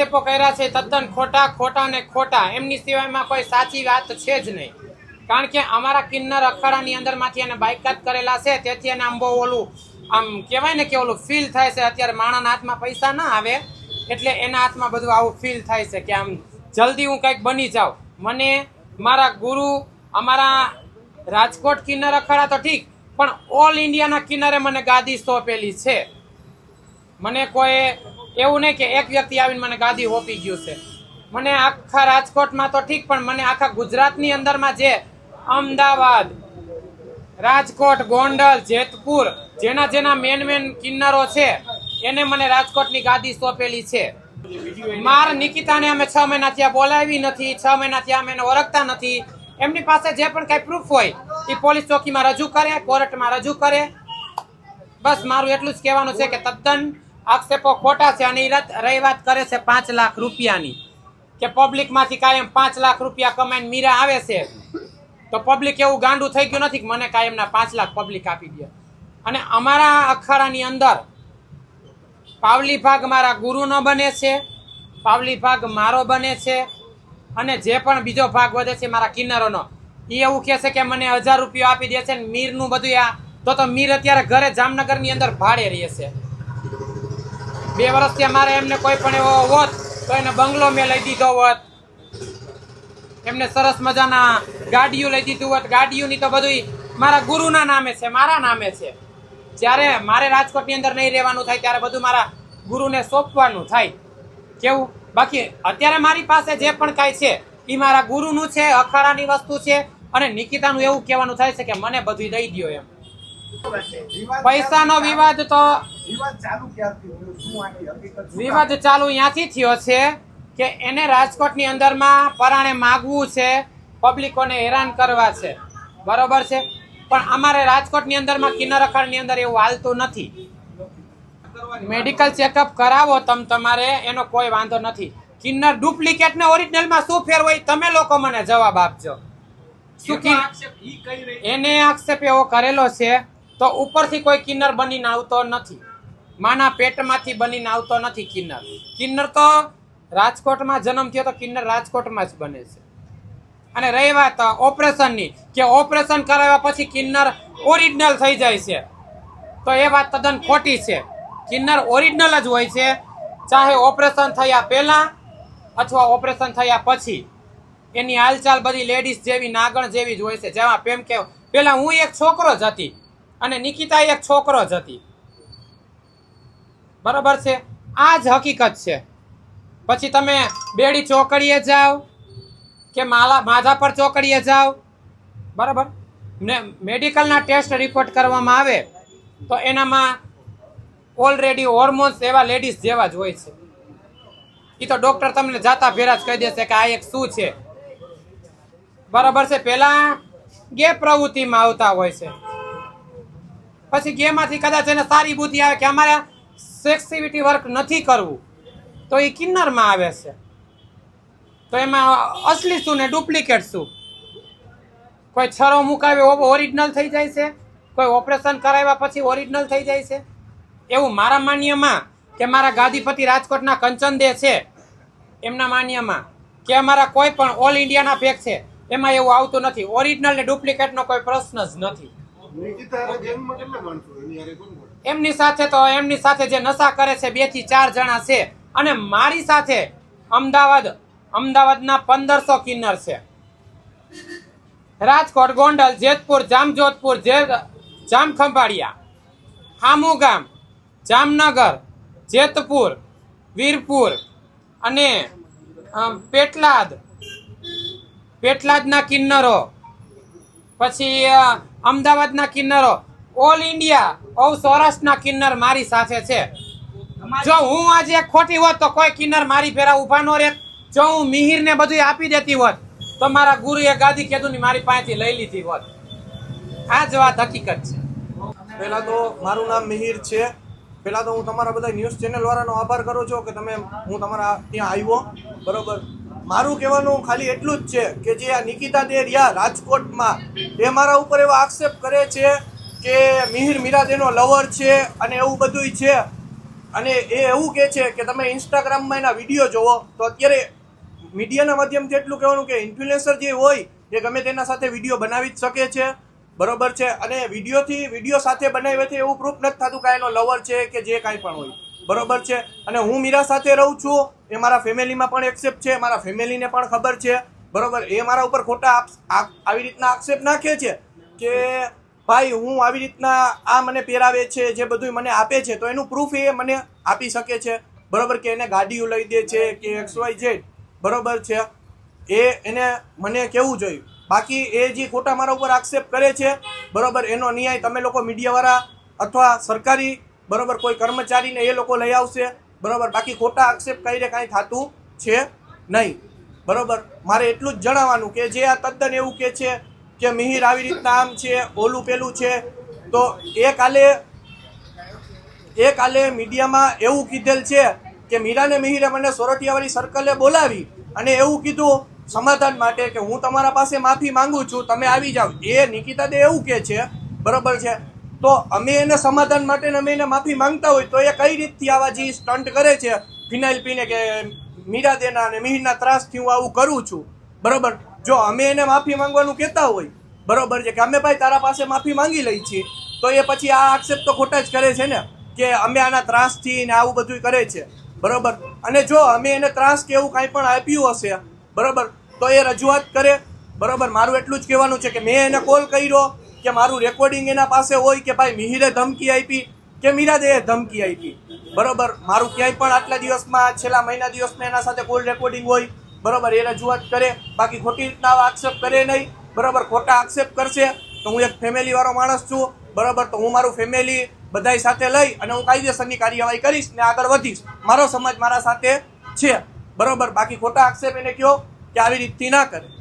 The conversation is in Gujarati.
આક્ષેપો કર્યા છે, તદ્દન ખોટા ખોટા ને ખોટા. એમની સિવાયમાં કોઈ સાચી વાત છે જ નહીં. કારણ કે અમારા કિન્નર અખાડાની અંદરમાંથી એને બાયકાત કરેલા છે, તેથી એને આમ બહુ ઓલું, આમ કહેવાય ને કે ઓલું ફીલ થાય છે. અત્યારે માણાના હાથમાં પૈસા ના આવે, એટલે એના હાથમાં બધું આવું ફીલ થાય છે કે આમ જલ્દી હું કંઈક બની જાઉં. મને મારા ગુરુ, અમારા રાજકોટ કિન્નર અખાડા તો ઠીક, પણ ઓલ ઇન્ડિયાના કિન્નરે મને ગાદી સોંપેલી છે. મને કોઈ એવું નહીં કે એક વ્યક્તિ આવીને મને ગાદી હોપી ગયું છે. મને આખા રાજકોટમાં તો ઠીક, પણ મને આખા ગુજરાતની અંદરમાં જે અમદાવાદ, રાજકોટ, ગોંડલ, જેતપુર, જેના જેના મેન મેન કિન્નરો છે, એને મને રાજકોટની ગાદી સોંપેલી છે. માર નિકિતાને અમે છ મહિના ત્યાં બોલાવી નથી, છ મહિના ત્યાં અમે ઓળખતા નથી. એમની પાસે જે પણ કઈ પ્રૂફ હોય એ પોલીસ ચોકીમાં રજૂ કરે કોર્ટમાં રજૂ કરે. બસ મારું એટલું જ કહેવાનું છે કે તદ્દન આક્ષેપો ખોટા છે અને રહી વાત કરે છે પાંચ લાખ રૂપિયાની. કે પબ્લિકમાંથી કાયમ પાંચ લાખ રૂપિયા કમાઈને મીરા આવે છે. તો પબ્લિક એવું ગાંડું થઈ ગયું નથી મને કાયમના પાંચ લાખ પબ્લિક આપી દે. અને અમારા અખાડાની અંદર પાવલી ભાગ મારા ગુરુનો બને છે, પાવલી ભાગ મારો બને છે, અને જે પણ બીજો ભાગ વધે છે મારા કિન્નરોનો એ એવું કહે છે કે મને હજાર રૂપિયા આપી દે છે ને મીરનું બધું આ તો તો મીર અત્યારે ઘરે જામનગરની અંદર ભાડે રહે છે. બે વર્ષથી મારે એમને કોઈ પણ એવો હોત તો એને બંગલો મેં લઈ દીધો હોત. એમને સરસ મજાના ગાડીઓ લઈ દીધું હોત. ગાડીઓની તો બધું મારા ગુરુના નામે છે, મારા નામે છે. જ્યારે મારે રાજકોટની અંદર નહીં રહેવાનું થાય ત્યારે બધું મારા ગુરુને સોંપવાનું થાય. કેવું? બાકી અત્યારે મારી પાસે જે પણ કાંઈ છે એ મારા ગુરુનું છે, અખાડાની વસ્તુ છે અને નિકિતાનું એવું કહેવાનું થાય છે કે મને બધું દઈ દ્યો એમ. પૈસાનો વિવાદ તો વિવાદ ચાલુ ક્યારથી થયો? શું આની હકીકત શું વિવાદ ચાલુ ત્યાંથી થયો છે કે એને રાજકોટની અંદરમાં પરાણે માગવું છે પબ્લિકોને હેરાન કરવા છે. બરોબર છે? પણ અમારે રાજકોટની અંદરમાં કિન્નર અખાડની અંદર એવું હાલતું નથી. મેડિકલ ચેકઅપ કરાવો તમ તમારે એનો કોઈ વાંધો નથી. કિન્નર ડુપ્લિકેટ ને ઓરિજિનલમાં શું ફેર હોય તમે લોકો મને જવાબ આપજો. શું એને આક્ષેપ એવો કરેલો છે તો ઉપરથી કોઈ કિન્નર બનીને આવતો નથી. માના પેટમાંથી બનીને આવતો નથી કિન્નર. કિન્નર તો રાજકોટમાં જન્મ થયો તો કિન્નર રાજકોટમાં જ બને છે. અને રહી વાત ઓપરેશનની, કે ઓપરેશન કરાવ્યા પછી કિન્નર ઓરિજિનલ થઈ જાય છે. તો એ વાત તદ્દન ખોટી છે. કિન્નર ઓરિજિનલ જ હોય છે. ચાહે ઓપરેશન થયા પહેલાં અથવા ઓપરેશન થયા પછી. એની હાલચાલ બધી લેડીઝ જેવી, નાગણ જેવી જ હોય છે. જેમાં પ્રેમ કે, પહેલાં હું એક છોકરો જ હતી. અને નિકિતા એક છોકરો જ હતી. બરાબર છે? આ જ હકીકત છે. પછી તમે બેડી ચોકડીએ જાઓ કે માલા માધા પર ચોકડીએ જાઓ? બરાબર? ને મેડિકલના ટેસ્ટ રિપોર્ટ કરવામાં આવે તો એનામાં ઓલરેડી હોર્મોન્સ એવા લેડીઝ જેવા જ હોય છે. એ તો ડોક્ટર તમને જાતા ફેરા જ કહી દેશે કે આ એક શું છે? બરાબર છે? પહેલાં ગે પ્રવૃત્તિમાં આવતા હોય છે. પછી ગેમાંથી કદાચ એને સારી બુદ્ધિ આવે કે અમારે સેક્સિવિટી વર્ક નથી કરવું, તો એ કિન્નરમાં આવે છે. તો એમાં અસલી શું ને ડુપ્લિકેટ શું? કોઈ છરો મુકાવે ઓરિજિનલ થઈ જાય છે? કોઈ ઓપરેશન કરાવ્યા પછી ઓરિજિનલ થઈ જાય છે? એવું મારા માન્યમાં કે મારા ગાદીપતિ રાજકોટના કંચનદે છે, એમના માન્યમાં કે અમારા કોઈ પણ ઓલ ઇન્ડિયાના પેક છે, એમાં એવું આવતું નથી. ઓરિજિનલ ને ડુપ્લિકેટનો કોઈ પ્રશ્ન જ નથી. એમની સાથે તો, એમની સાથે જે નશા કરે છે, બેથી ચાર જણા છે. અને મારી સાથે અમદાવાદ, અમદાવાદના પંદરસો કિન્નર છે. રાજકોટ, ગોંડલ, જેતપુર, જામજોધપુર જામખંભાળિયા હામુ ગામ જામનગર, જેતપુર, વીરપુર અને પેટલાદ. પેટલાદના કિન્નરો. પછી અમદાવાદના કિન્નરો. ઓલ ઇન્ડિયા ઓ સૌરાષ્ટ્રના કિન્નર મારી સાથે છે. જો હું આજે ખોટી હોત તો કોઈ કિન્નર મારી ફેરા ઊભા નો રહેત જો હું મિહિર ને બધું આપી દેતી હોત તો મારા ગુરુએ ગાદી કીધું ની મારી પાસેથી લઈ લીધી હોત. આ જ વાત હકીકત છે. પહેલાં તો મારું નામ મિહિર છે. પહેલાં તો હું તમારા બધા ન્યૂઝ ચેનલ વાળાનો આભાર કરું છું કે તમે હું તમારા ત્યાં આવ્યો. બરોબર? મારું કહેવાનું ખાલી એટલું જ છે કે જે આ નિકિતા દેર યા રાજકોટમાં એ મારા ઉપર એવા આક્ષેપ કરે છે કે મિહિર મીરા તેનો લવર છે અને એવું બધુંય છે. અને એ એવું કહે છે કે તમે ઇન્સ્ટાગ્રામમાં એના વીડિયો જોવો, તો અત્યારે મીડિયાના માધ્યમથી એટલું કહેવાનું કે ઇન્ફ્લુએન્સર જે હોય, એ ગમે તેના સાથે વીડિયો બનાવી જ શકે છે. બરોબર છે? અને વિડીયોથી, વીડિયો સાથે બનાવ્યાથી એવું પ્રૂફ નથી થતું કે એનો લવર છે કે જે કાંઈ પણ હોય. બરોબર છે? અને હું મીરા સાથે રહું છું, એ મારા ફેમિલીમાં પણ એક્સેપ્ટ છે, મારા ફેમિલીને પણ ખબર છે. બરોબર? એ મારા ઉપર ખોટા આવી રીતના આક્ષેપ નાખે છે કે ભાઈ, હું આવી રીતના આ મને પહેરાવે છે, જે બધું મને આપે છે, તો એનું પ્રૂફ એ મને આપી શકે છે. બરોબર? કે એને ગાડીઓ લઈ દે છે, કે એક્સ વાય ઝેડ. બરોબર છે? એ એને મને કેવું જોયું? બાકી એ જે ખોટા મારા ઉપર આક્ષેપ કરે છે, બરોબર? એનો ન્યાય તમે લોકો મીડિયાવાળા અથવા સરકારી, બરોબર? કોઈ કર્મચારીને એ લોકો લઈ આવશે. બરોબર? બાકી ખોટા આક્ષેપ કરીને કાંઈ થતું છે નહીં. બરોબર? મારે એટલું જ જણાવવાનું કે જે આ તદ્દન એવું કે છે કે મિહિર આવી રીતના આમ છે, ઓલું પેલું છે, તો એ કાલે એ કાલે મીડિયામાં એવું કીધેલ છે કે મીરાને મિહિરે મને સોરઠિયાવાળી સર્કલે બોલાવી અને એવું કીધું સમાધાન માટે કે હું તમારા પાસે માફી માંગુ છું, તમે આવી જાઓ. એ નિકિતા દે એવું કે છે, બરોબર છે? તો અમે એને સમાધાન માટે અમે એને માફી માંગતા હોય તો એ કઈ રીતથી આવા જે સ્ટન્ટ કરે છે, ફિનાઇલ પીને કે મીરા દેના અને મિહિરના ત્રાસથી હું આવું કરું છું. બરોબર? જો અમે એને માફી માંગવાનું કહેતા હોય, બરોબર છે કે અમે ભાઈ તારા પાસે માફી માંગી લઈ છીએ, તો એ પછી આ આક્ષેપ તો ખોટા જ કરે છે ને, કે અમે આના ત્રાસથી ને આવું બધું કરે છે. બરોબર? અને જો અમે એને ત્રાસ કે એવું કાંઈ પણ આપ્યું હશે, બરોબર? તો એ રજૂઆત કરે. બરોબર? મારું એટલું જ કહેવાનું છે કે મેં એને કોલ કર્યો કે મારું રેકોર્ડિંગ એના પાસે હોય કે ભાઈ મિહિરે ધમકી આપી કે મીરાદેએ ધમકી આપી. બરોબર? મારું ક્યાંય પણ આટલા દિવસમાં, છેલ્લા મહિના દિવસમાં એના સાથે કોલ રેકોર્ડિંગ હોય. બરોબર? એ રજૂઆત કરે. બાકી ખોટી રીતના આક્ષેપ કરે નહીં. બરોબર? ખોટા આક્ષેપ કરશે. તો હું એક ફેમિલી વાળો માણસ છું. બરોબર? તો હું મારું ફેમિલી બધાય સાથે લઈ અને હું કાયદેસરની કાર્યવાહી કરીશ ને આગળ વધીશ. મારો સમાજ મારા સાથે છે. બરોબર? બાકી ખોટા આક્ષેપ એને કયો? કે આવી રીતથી ના કરે.